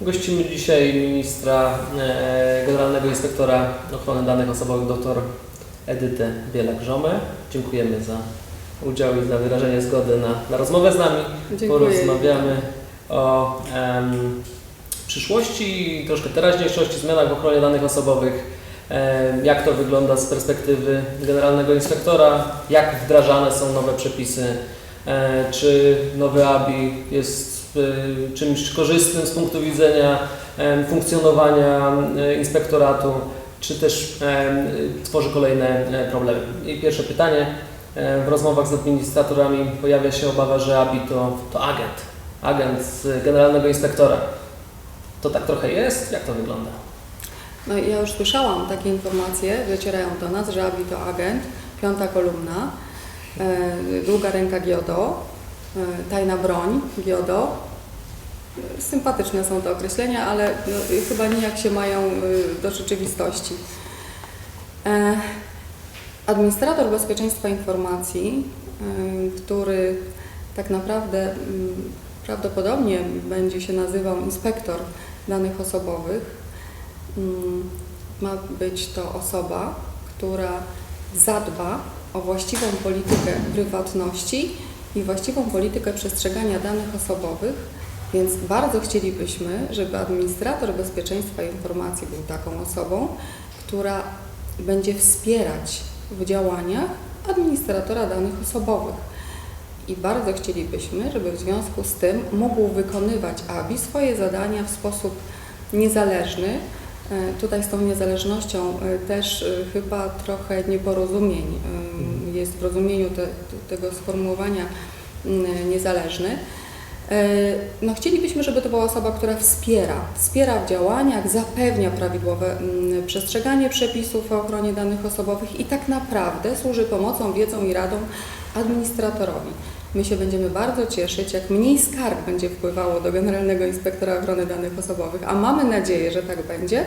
Gościmy dzisiaj ministra, e, generalnego inspektora ochrony danych osobowych dr Edytę Bielak-Żomę. Dziękujemy za udział i za wyrażenie zgody na, na rozmowę z nami. Dziękuję. Porozmawiamy o em, przyszłości i troszkę teraźniejszości, zmianach w ochronie danych osobowych. em, Jak to wygląda z perspektywy generalnego inspektora? Jak wdrażane są nowe przepisy? E, Czy nowy ABI jest e, czymś korzystnym z punktu widzenia funkcjonowania e, inspektoratu, czy też tworzy kolejne e, problemy? I pierwsze pytanie. W rozmowach z administratorami pojawia się obawa, że ABI to, to agent, agent z generalnego inspektora. To tak trochę jest? Jak to wygląda? No, ja już słyszałam takie informacje, docierają do nas, że ABI to agent, piąta kolumna, e, długa ręka GIODO, tajna broń GIODO. E, Sympatyczne są te określenia, ale no, chyba nijak się mają e, do rzeczywistości. E, Administrator bezpieczeństwa informacji, e, który tak naprawdę mm, prawdopodobnie będzie się nazywał inspektor danych osobowych, Mm, ma być to osoba, która zadba o właściwą politykę prywatności i właściwą politykę przestrzegania danych osobowych, więc bardzo chcielibyśmy, żeby administrator bezpieczeństwa informacji był taką osobą, która będzie wspierać w działaniach administratora danych osobowych. I bardzo chcielibyśmy, żeby w związku z tym mógł wykonywać ABI swoje zadania w sposób niezależny, E, Tutaj z tą niezależnością e, też e, chyba trochę nieporozumień jest w rozumieniu te, te- tego sformułowania mm, niezależny. E, No, chcielibyśmy, żeby to była osoba, która wspiera, wspiera w działaniach, zapewnia prawidłowe mm, przestrzeganie przepisów o ochronie danych osobowych i tak naprawdę służy pomocą, wiedzą i radą administratorowi. My się będziemy bardzo cieszyć, jak mniej skarg będzie wpływało do Generalnego Inspektora Ochrony Danych Osobowych, a mamy nadzieję, że tak będzie,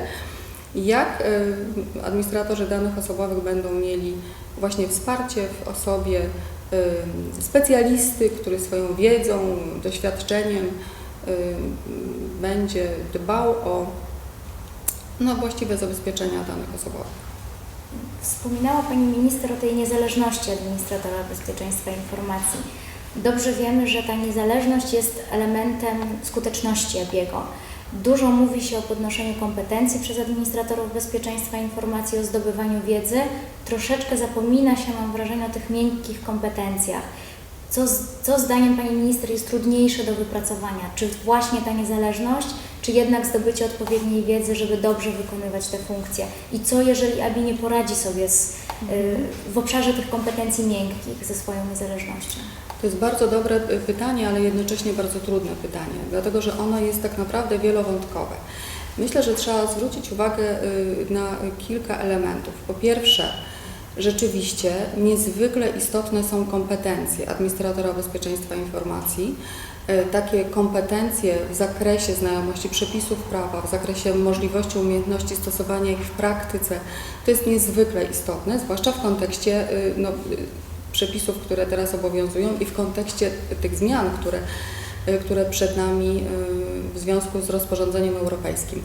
jak y, administratorzy danych osobowych będą mieli właśnie wsparcie w osobie y, specjalisty, który swoją wiedzą, doświadczeniem y, będzie dbał o no, właściwe zabezpieczenia danych osobowych. Wspominała Pani Minister o tej niezależności administratora bezpieczeństwa informacji. Dobrze wiemy, że ta niezależność jest elementem skuteczności ABIEGO. Dużo mówi się o podnoszeniu kompetencji przez administratorów bezpieczeństwa informacji, o zdobywaniu wiedzy. Troszeczkę zapomina się, mam wrażenie, o tych miękkich kompetencjach. Co, co zdaniem Pani Minister jest trudniejsze do wypracowania? Czy właśnie ta niezależność, czy jednak zdobycie odpowiedniej wiedzy, żeby dobrze wykonywać te funkcje? I co, jeżeli ABI nie poradzi sobie z, y, w obszarze tych kompetencji miękkich ze swoją niezależnością? To jest bardzo dobre pytanie, ale jednocześnie bardzo trudne pytanie, dlatego że ono jest tak naprawdę wielowątkowe. Myślę, że trzeba zwrócić uwagę y, na kilka elementów. Po pierwsze, rzeczywiście niezwykle istotne są kompetencje administratora bezpieczeństwa informacji. Y, Takie kompetencje w zakresie znajomości przepisów prawa, w zakresie możliwości, umiejętności stosowania ich w praktyce, to jest niezwykle istotne, zwłaszcza w kontekście y, no, przepisów, które teraz obowiązują i w kontekście tych zmian, które, y, które przed nami y, w związku z rozporządzeniem europejskim.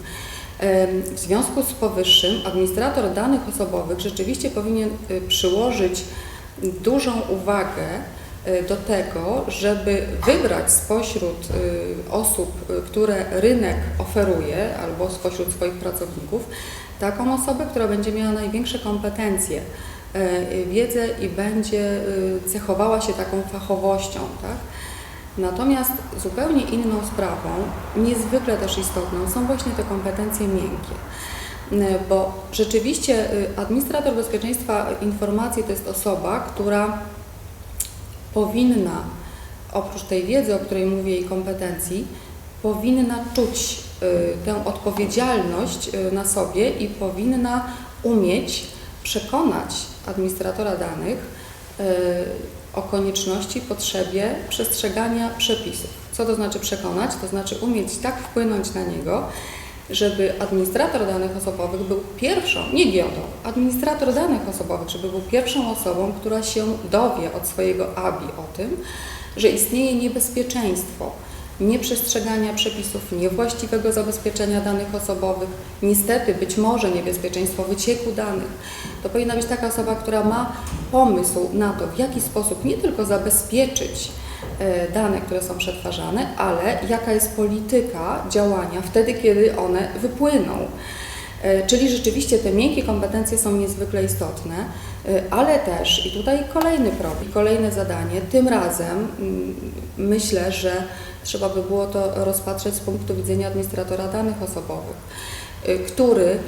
Em, W związku z powyższym administrator danych osobowych rzeczywiście powinien przyłożyć dużą uwagę do tego, żeby wybrać spośród osób, które rynek oferuje, albo spośród swoich pracowników, taką osobę, która będzie miała największe kompetencje, wiedzę i będzie y, cechowała się taką fachowością. Tak? Natomiast zupełnie inną sprawą, niezwykle też istotną, są właśnie te kompetencje miękkie. Y, Bo rzeczywiście y, administrator bezpieczeństwa informacji to jest osoba, która powinna, oprócz tej wiedzy, o której mówię i kompetencji, powinna czuć y, tę odpowiedzialność y, na sobie i powinna umieć przekonać administratora danych y, o konieczności, potrzebie przestrzegania przepisów. Co to znaczy przekonać? To znaczy umieć tak wpłynąć na niego, żeby administrator danych osobowych był pierwszą, nie GIODO, administrator danych osobowych, żeby był pierwszą osobą, która się dowie od swojego ABI o tym, że istnieje niebezpieczeństwo nieprzestrzegania przepisów, niewłaściwego zabezpieczenia danych osobowych, niestety być może niebezpieczeństwo wycieku danych. To powinna być taka osoba, która ma pomysł na to, w jaki sposób nie tylko zabezpieczyć e, dane, które są przetwarzane, ale jaka jest polityka działania wtedy, kiedy one wypłyną. E, Czyli rzeczywiście te miękkie kompetencje są niezwykle istotne, e, ale też, i tutaj kolejny problem, kolejne zadanie, tym razem mm, myślę, że trzeba by było to rozpatrzeć z punktu widzenia administratora danych osobowych, który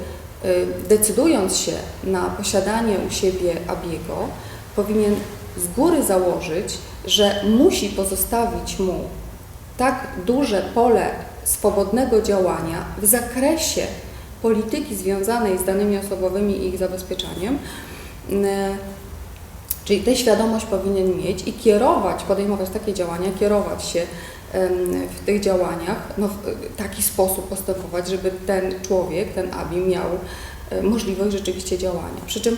decydując się na posiadanie u siebie ABIEGO, powinien z góry założyć, że musi pozostawić mu tak duże pole swobodnego działania w zakresie polityki związanej z danymi osobowymi i ich zabezpieczaniem. Mm, Czyli tę świadomość powinien mieć i kierować, podejmować takie działania, kierować się w tych działaniach, no, w taki sposób postępować, żeby ten człowiek, ten ABI miał możliwość rzeczywiście działania. Przy czym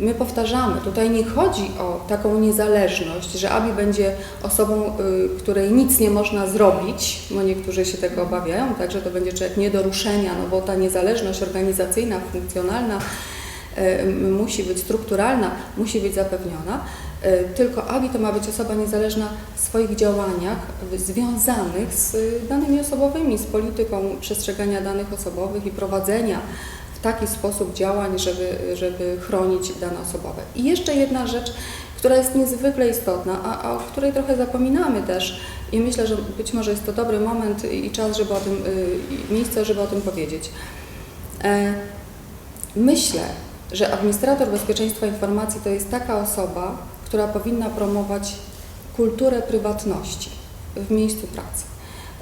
my powtarzamy, tutaj nie chodzi o taką niezależność, że ABI będzie osobą, której nic nie można zrobić, bo niektórzy się tego obawiają, także to będzie człowiek nie do ruszenia, no bo ta niezależność organizacyjna, funkcjonalna musi być strukturalna, musi być zapewniona, tylko ABI to ma być osoba niezależna w swoich działaniach związanych z y, danymi osobowymi, z polityką przestrzegania danych osobowych i prowadzenia w taki sposób działań, żeby, żeby chronić dane osobowe. I jeszcze jedna rzecz, która jest niezwykle istotna, a, a o której trochę zapominamy też i myślę, że być może jest to dobry moment i czas, żeby o tym, y, miejsce, żeby o tym powiedzieć. E, Myślę, że administrator bezpieczeństwa informacji to jest taka osoba, która powinna promować kulturę prywatności w miejscu pracy.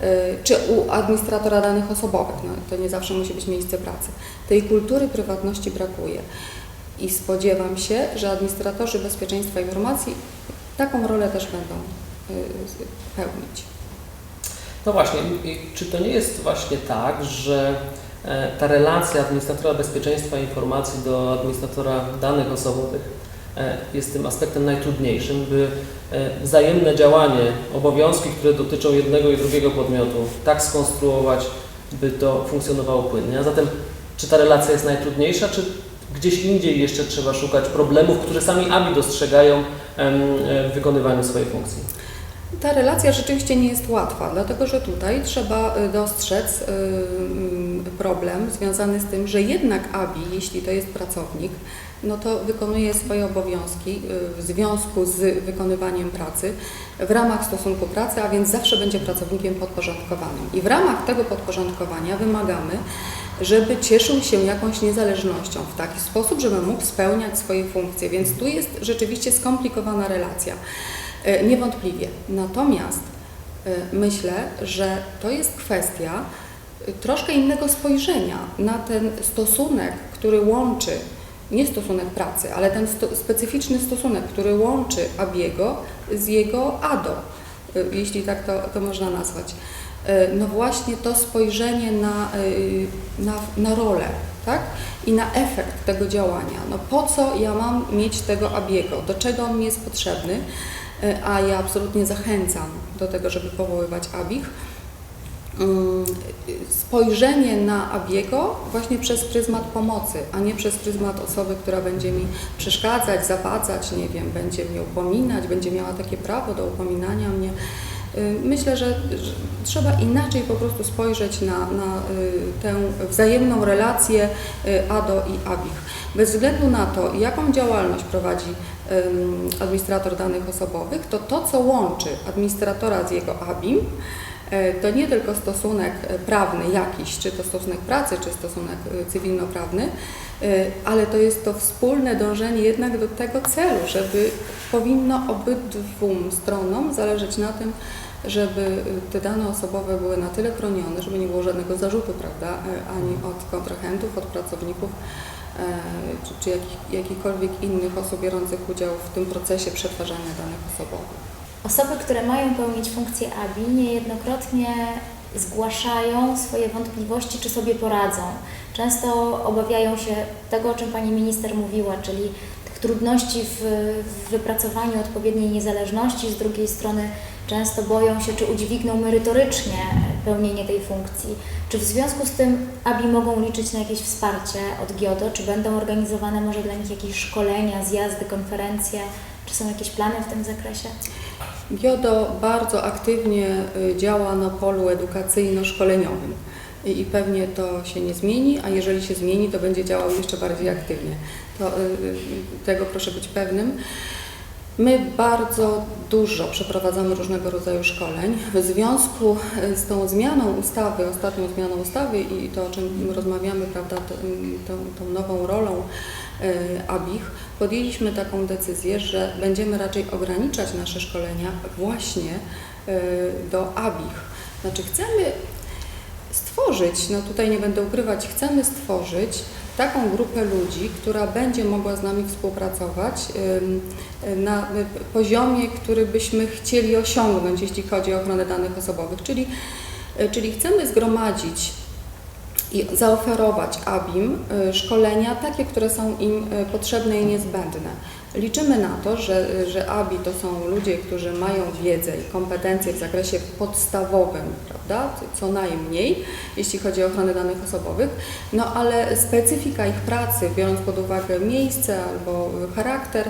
Y, Czy u administratora danych osobowych, no, to nie zawsze musi być miejsce pracy. Tej kultury prywatności brakuje. I spodziewam się, że administratorzy bezpieczeństwa informacji taką rolę też będą y, pełnić. No właśnie, czy to nie jest właśnie tak, że e, ta relacja administratora bezpieczeństwa informacji do administratora danych osobowych jest tym aspektem najtrudniejszym, by e, wzajemne działanie, obowiązki, które dotyczą jednego i drugiego podmiotu, tak skonstruować, by to funkcjonowało płynnie. A zatem, czy ta relacja jest najtrudniejsza, czy gdzieś indziej jeszcze trzeba szukać problemów, które sami ABI dostrzegają e, w wykonywaniu swojej funkcji? Ta relacja rzeczywiście nie jest łatwa, dlatego że tutaj trzeba y, dostrzec y, mm, problem związany z tym, że jednak ABI, jeśli to jest pracownik, no to wykonuje swoje obowiązki y, w związku z wykonywaniem pracy w ramach stosunku pracy, a więc zawsze będzie pracownikiem podporządkowanym. I w ramach tego podporządkowania wymagamy, żeby cieszył się jakąś niezależnością w taki sposób, żeby mógł spełniać swoje funkcje. Więc tu jest rzeczywiście skomplikowana relacja. E, Niewątpliwie. Natomiast e, myślę, że to jest kwestia e, troszkę innego spojrzenia na ten stosunek, który łączy, nie stosunek pracy, ale ten sto, specyficzny stosunek, który łączy Abiego z jego ADO, jeśli tak to, to można nazwać. No właśnie to spojrzenie na, na, na rolę, tak? I na efekt tego działania. No po co ja mam mieć tego Abiego? Do czego on mi jest potrzebny? E, A ja absolutnie zachęcam do tego, żeby powoływać ABIG. Mm, Spojrzenie na Abiego właśnie przez pryzmat pomocy, a nie przez pryzmat osoby, która będzie mi przeszkadzać, zawadzać, nie wiem, będzie mnie upominać, będzie miała takie prawo do upominania mnie. Y, Myślę, że, że trzeba inaczej po prostu spojrzeć na, na y, tę wzajemną relację y, ADO i ABIG. Bez względu na to, jaką działalność prowadzi administrator danych osobowych, to to, co łączy administratora z jego ABIM, e, to nie tylko stosunek prawny jakiś, czy to stosunek pracy, czy stosunek e, cywilnoprawny, e, ale to jest to wspólne dążenie jednak do tego celu, żeby powinno obydwu stronom zależeć na tym, żeby e, te dane osobowe były na tyle chronione, żeby nie było żadnego zarzutu, prawda, e, ani od kontrahentów, od pracowników, czy, czy jakich, jakichkolwiek innych osób biorących udział w tym procesie przetwarzania danych osobowych. Osoby, które mają pełnić funkcję ABI, niejednokrotnie zgłaszają swoje wątpliwości, czy sobie poradzą. Często obawiają się tego, o czym Pani Minister mówiła, czyli tych trudności w, w wypracowaniu odpowiedniej niezależności, z drugiej strony często boją się, czy udźwigną merytorycznie pełnienie tej funkcji. Czy w związku z tym ABI mogą liczyć na jakieś wsparcie od GIODO? Czy będą organizowane może dla nich jakieś szkolenia, zjazdy, konferencje? Czy są jakieś plany w tym zakresie? GIODO bardzo aktywnie y, działa na polu edukacyjno-szkoleniowym i pewnie to się nie zmieni, a jeżeli się zmieni, to będzie działał jeszcze bardziej aktywnie. To, y, y, tego proszę być pewnym. My bardzo dużo przeprowadzamy różnego rodzaju szkoleń. W związku y, z tą zmianą ustawy, ostatnią zmianą ustawy i to, o czym rozmawiamy, prawda, to- tą, tą nową rolą y, ABIH, podjęliśmy taką decyzję, że będziemy raczej ograniczać nasze szkolenia właśnie y, do ABIH. Znaczy chcemy stworzyć, no tutaj nie będę ukrywać, chcemy stworzyć taką grupę ludzi, która będzie mogła z nami współpracować na poziomie, który byśmy chcieli osiągnąć, jeśli chodzi o ochronę danych osobowych. Czyli, y, czyli chcemy zgromadzić i zaoferować ABIM y, szkolenia takie, które są im y, potrzebne i niezbędne. Liczymy na to, że, że ABI to są ludzie, którzy mają wiedzę i kompetencje w zakresie podstawowym, prawda, co najmniej, jeśli chodzi o ochronę danych osobowych, no ale specyfika ich pracy, biorąc pod uwagę miejsce albo charakter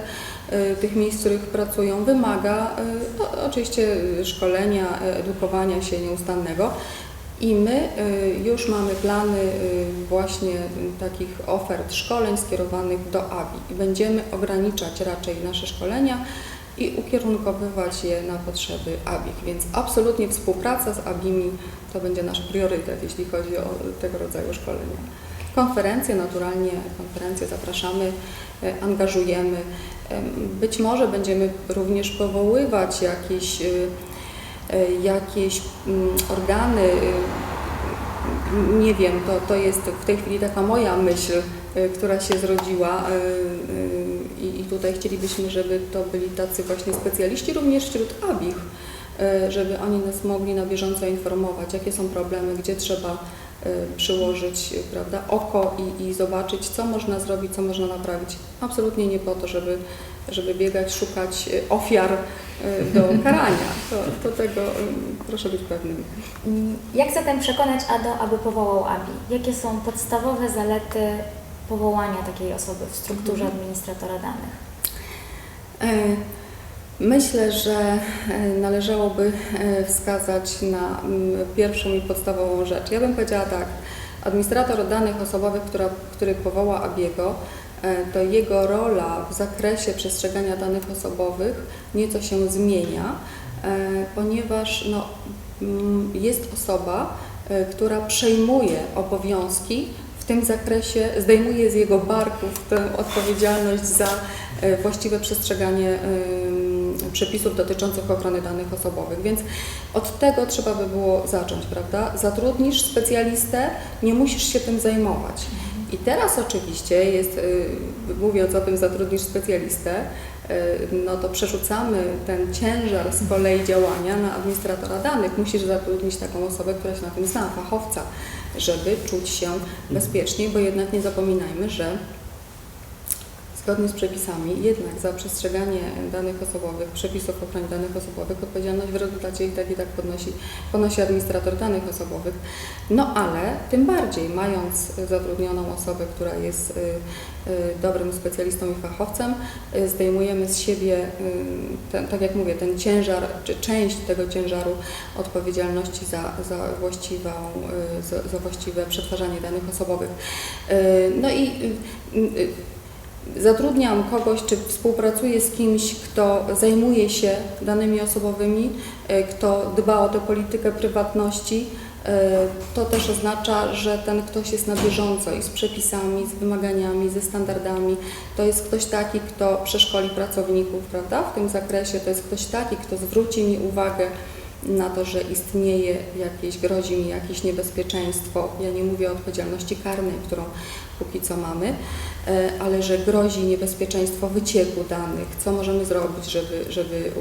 y, tych miejsc, w których pracują, wymaga y, no, oczywiście szkolenia, y, edukowania się nieustannego. I my y, już mamy plany y, właśnie y, takich ofert szkoleń skierowanych do ABI i będziemy ograniczać raczej nasze szkolenia i ukierunkowywać je na potrzeby ABI. Więc absolutnie współpraca z ABIMI to będzie nasz priorytet, jeśli chodzi o tego rodzaju szkolenia. Konferencje, naturalnie konferencje zapraszamy, e, angażujemy. Em, Być może będziemy również powoływać jakieś y, jakieś mm, organy, y, nie wiem, to, to jest w tej chwili taka moja myśl, y, która się zrodziła y, y, i tutaj chcielibyśmy, żeby to byli tacy właśnie specjaliści również wśród ABIH, y, żeby oni nas mogli na bieżąco informować, jakie są problemy, gdzie trzeba y, przyłożyć y, prawda, oko i, i zobaczyć, co można zrobić, co można naprawić. Absolutnie nie po to, żeby, żeby biegać, szukać y, ofiar y, do karania. To, to tego y, proszę być pewnym. Mm, Jak zatem przekonać ADO, aby powołał ABI? Jakie są podstawowe zalety powołania takiej osoby w strukturze Mhm. administratora danych? E, Myślę, że e, należałoby e, wskazać na mm, pierwszą i podstawową rzecz. Ja bym powiedziała tak, administrator danych osobowych, która, który powoła ABIEGO, to jego rola w zakresie przestrzegania danych osobowych nieco się zmienia, e, ponieważ no, mm, jest osoba, e, która przejmuje obowiązki w tym zakresie, zdejmuje z jego barków tę odpowiedzialność za e, właściwe przestrzeganie przepisów dotyczących ochrony danych osobowych. Więc od tego trzeba by było zacząć, prawda? Zatrudnisz specjalistę, nie musisz się tym zajmować. I teraz oczywiście jest, y, mówiąc o tym, zatrudnisz specjalistę, y, no to przerzucamy ten ciężar z kolei działania na administratora danych. Musisz zatrudnić taką osobę, która się na tym zna, fachowca, żeby czuć się bezpiecznie, bo jednak nie zapominajmy, że zgodnie z przepisami, jednak za przestrzeganie danych osobowych, przepisów ochrony danych osobowych, odpowiedzialność w rezultacie i tak i tak podnosi, ponosi administrator danych osobowych. No ale tym bardziej, mając zatrudnioną osobę, która jest y, y, dobrym specjalistą i fachowcem, y, zdejmujemy z siebie, ten, tak jak mówię, ten ciężar, czy część tego ciężaru odpowiedzialności za, za, właściwą, za, właściwe przetwarzanie danych osobowych. No i zatrudniam kogoś, czy współpracuję z kimś, kto zajmuje się danymi osobowymi, e, kto dba o tę politykę prywatności, e, to też oznacza, że ten ktoś jest na bieżąco i z przepisami, z wymaganiami, ze standardami. To jest ktoś taki, kto przeszkoli pracowników, prawda, w tym zakresie. To jest ktoś taki, kto zwróci mi uwagę na to, że istnieje jakieś, grozi mi jakieś niebezpieczeństwo. Ja nie mówię o odpowiedzialności karnej, którą póki co mamy, e, ale że grozi niebezpieczeństwo wycieku danych, co możemy zrobić, żeby, żeby y,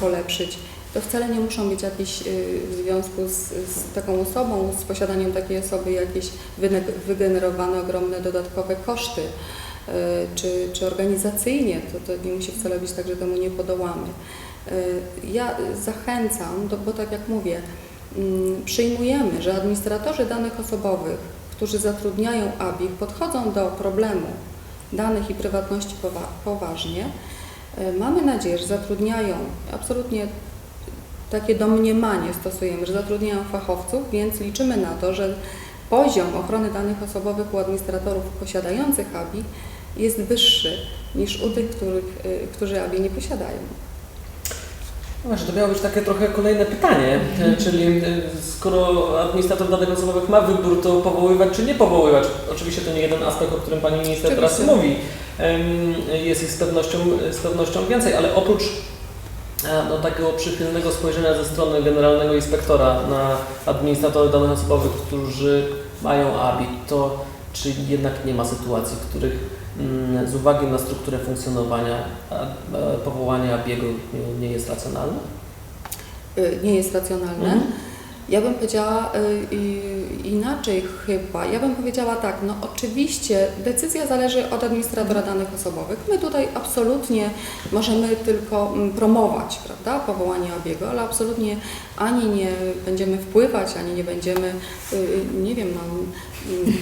polepszyć. To wcale nie muszą być jakieś y, w związku z, z taką osobą, z posiadaniem takiej osoby jakieś wygenerowane ogromne dodatkowe koszty, e, czy, czy organizacyjnie, to, to nie musi wcale być tak, że temu nie podołamy. Y, Ja zachęcam, bo tak jak mówię, mm, przyjmujemy, że administratorzy danych osobowych, którzy zatrudniają ABIK, podchodzą do problemu danych i prywatności powa- poważnie. Y, Mamy nadzieję, że zatrudniają absolutnie takie domniemanie stosujemy, że zatrudniają fachowców, więc liczymy na to, że poziom ochrony danych osobowych u administratorów posiadających ABI jest wyższy niż u tych, których, y, którzy ABI nie posiadają. No właśnie, to miało być takie trochę kolejne pytanie, e, czyli e, skoro administrator danych osobowych ma wybór, to powoływać czy nie powoływać? Oczywiście to nie jeden aspekt, o którym Pani Minister teraz mówi. Jest ich z pewnością, z pewnością więcej, ale oprócz e, no, takiego przychylnego spojrzenia ze strony generalnego inspektora na administratorów danych osobowych, którzy mają ABI, to czy jednak nie ma sytuacji, w których z uwagi na strukturę funkcjonowania e, powołanie ABIego nie, jest racjonalne? Y, Nie jest racjonalne. Mhm. Ja bym powiedziała y, inaczej chyba. Ja bym powiedziała tak, no oczywiście decyzja zależy od administratora danych osobowych. My tutaj absolutnie możemy tylko mm, promować, prawda, powołanie obiegu, ale absolutnie ani nie będziemy wpływać, ani nie będziemy, y, nie wiem, no, mm,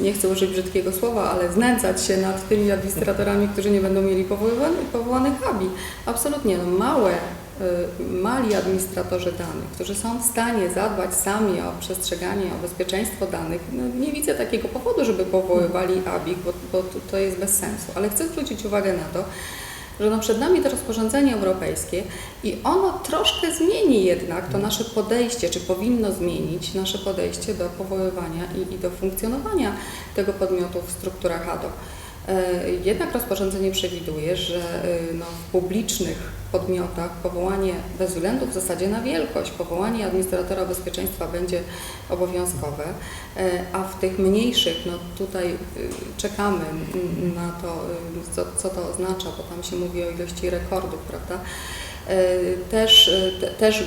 nie chcę użyć brzydkiego słowa, ale znęcać się nad tymi administratorami, którzy nie będą mieli powoływanych, powołanych ABI. Absolutnie, no małe y, mali administratorzy danych, którzy są w stanie zadbać sami o przestrzeganie, o bezpieczeństwo danych, no nie widzę takiego powodu, żeby powoływali ABIK, bo, bo to jest bez sensu. Ale chcę zwrócić uwagę na to, że no przed nami to rozporządzenie europejskie i ono troszkę zmieni jednak to nasze podejście, czy powinno zmienić nasze podejście do powoływania i, i do funkcjonowania tego podmiotu w strukturach ADO. E, Jednak rozporządzenie przewiduje, że e, no, w publicznych podmiotach powołanie bez względu w zasadzie na wielkość, powołanie administratora bezpieczeństwa będzie obowiązkowe, e, a w tych mniejszych, no tutaj czekamy na to, co, co to oznacza, bo tam się mówi o ilości rekordów, prawda? Też, te- też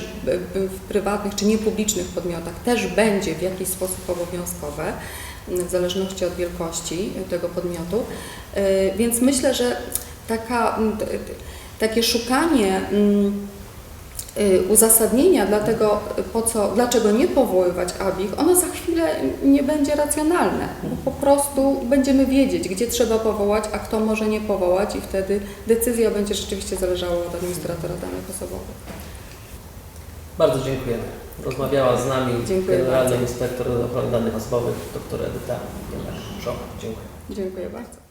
w prywatnych czy niepublicznych podmiotach też będzie w jakiś sposób obowiązkowe, w zależności od wielkości tego podmiotu. E, Więc myślę, że taka, takie szukanie y, uzasadnienia dla tego, po co, dlaczego nie powoływać ABIG, ono za chwilę nie będzie racjonalne. Bo po prostu będziemy wiedzieć, gdzie trzeba powołać, a kto może nie powołać i wtedy decyzja będzie rzeczywiście zależała od administratora danych osobowych. Bardzo dziękujemy. Rozmawiała z nami Dziękuję Generalny bardzo. Inspektor Ochrony Danych Osobowych, dr Edyta Jędrzejczyk. Dziękuję. Dziękuję bardzo.